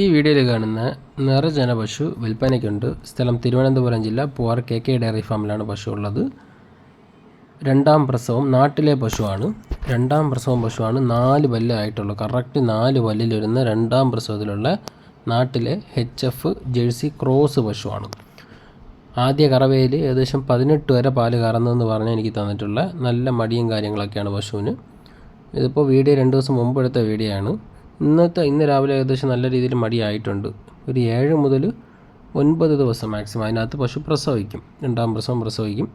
ഈ വീഡിയോയിൽ കാണുന്ന നിറജന പശു വിൽപ്പനയ്ക്കുണ്ട്. സ്ഥലം തിരുവനന്തപുരം ജില്ല പൂവാർ കെ കെ ഡയറി ഫാമിലാണ് പശു ഉള്ളത്. രണ്ടാം പ്രസവം നാട്ടിലെ പശുവാണ്. രണ്ടാം പ്രസവം പശുവാണ് നാല് പല്ലായിട്ടുള്ള കറക്റ്റ് നാല് പല്ലിൽ വരുന്ന രണ്ടാം പ്രസവത്തിലുള്ള നാട്ടിലെ എച്ച് എഫ് ജേഴ്സി ക്രോസ് പശുവാണ്. ആദ്യ കറവയിൽ ഏകദേശം പതിനെട്ട് വരെ പാൽ കറന്നെന്ന് പറഞ്ഞാൽ എനിക്ക് തന്നിട്ടുള്ള നല്ല മടിയും കാര്യങ്ങളൊക്കെയാണ് പശുവിന്. ഇതിപ്പോൾ വീഡിയോ രണ്ട് ദിവസം മുമ്പ് എടുത്ത വീഡിയോ ആണ്. ഇന്നത്തെ ഇന്ന് രാവിലെ ഏകദേശം നല്ല രീതിയിൽ മടിയായിട്ടുണ്ട്. ഒരു ഏഴ് മുതൽ ഒൻപത് ദിവസം മാക്സിമം. അതിനകത്ത് പശു പ്രസവിക്കും. രണ്ടാം പ്രസവം പ്രസവിക്കും.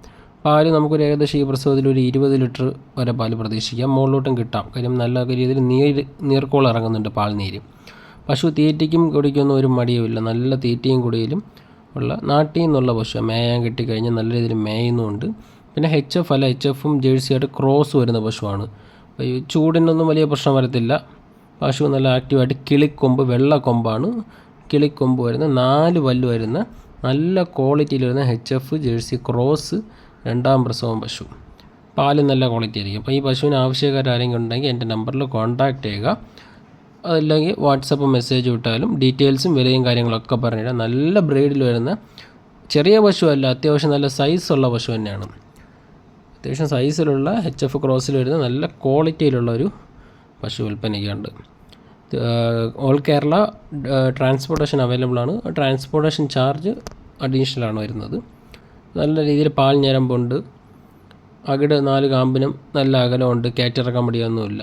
പാൽ നമുക്കൊരു ഏകദേശം ഈ പ്രസവത്തിൽ ഒരു ഇരുപത് ലിറ്റർ വരെ പാൽ പ്രതീക്ഷിക്കാം. മുകളിലോട്ടും കിട്ടാം. കാര്യം നല്ല രീതിയിൽ നീര് നീർക്കോൾ ഇറങ്ങുന്നുണ്ട് പാൽ നീര് പശു തീറ്റയ്ക്കും കുടിക്കൊന്നും ഒരു മടിയുമില്ല നല്ല തീറ്റയും കുടിയിലും ഉള്ള നാട്ടിൽ നിന്നുള്ള പശു മേയാൻ കിട്ടിക്കഴിഞ്ഞാൽ നല്ല രീതിയിൽ മേയുന്നുമുണ്ട്. പിന്നെ എച്ച് എഫ് അല്ല എച്ച് എഫും ജേഴ്സിയായിട്ട് ക്രോസ് വരുന്ന പശുവാണ്. ഈ ചൂടിനൊന്നും വലിയ പ്രശ്നം വരത്തില്ല. പശു നല്ല ആക്റ്റീവായിട്ട് കിളിക്കൊമ്പ് വെള്ളക്കൊമ്പാണ്. കിളിക്കൊമ്പ് വരുന്ന നാല് പല്ല് വരുന്ന നല്ല ക്വാളിറ്റിയിൽ വരുന്ന എച്ച് എഫ് ജേഴ്സി ക്രോസ് രണ്ടാം പ്രസവം പശു. പാൽ നല്ല ക്വാളിറ്റി ആയിരിക്കും. അപ്പോൾ ഈ പശുവിന് ആവശ്യക്കാരെങ്കിലും ഉണ്ടെങ്കിൽ എന്റെ നമ്പറിൽ കോൺടാക്റ്റ് ചെയ്യുക. അതല്ലെങ്കിൽ വാട്സപ്പ് മെസ്സേജ് വിട്ടാലും ഡീറ്റെയിൽസും വിലയും കാര്യങ്ങളൊക്കെ പറഞ്ഞുതരാം നല്ല ബ്രീഡിൽ വരുന്ന ചെറിയ പശു അല്ല അത്യാവശ്യം നല്ല സൈസുള്ള പശു തന്നെയാണ്. അത്യാവശ്യം സൈസിലുള്ള എച്ച് എഫ് ക്രോസിൽ വരുന്ന നല്ല ക്വാളിറ്റിയിലുള്ള ഒരു പശു വിൽപ്പനയ്ക്കുണ്ട് ഓൾ കേരള ട്രാൻസ്പോർട്ടേഷൻ അവൈലബിൾ ആണ് ട്രാൻസ്പോർട്ടേഷൻ ചാർജ് അഡീഷണൽ ആണ് വരുന്നത്. നല്ല രീതിയിൽ പാൽ ഞരമ്പുണ്ട്. അകിട് നാല് കാമ്പിനും നല്ല അകലമുണ്ട്. കയറ്റിറക്കാൻ മടിയൊന്നുമില്ല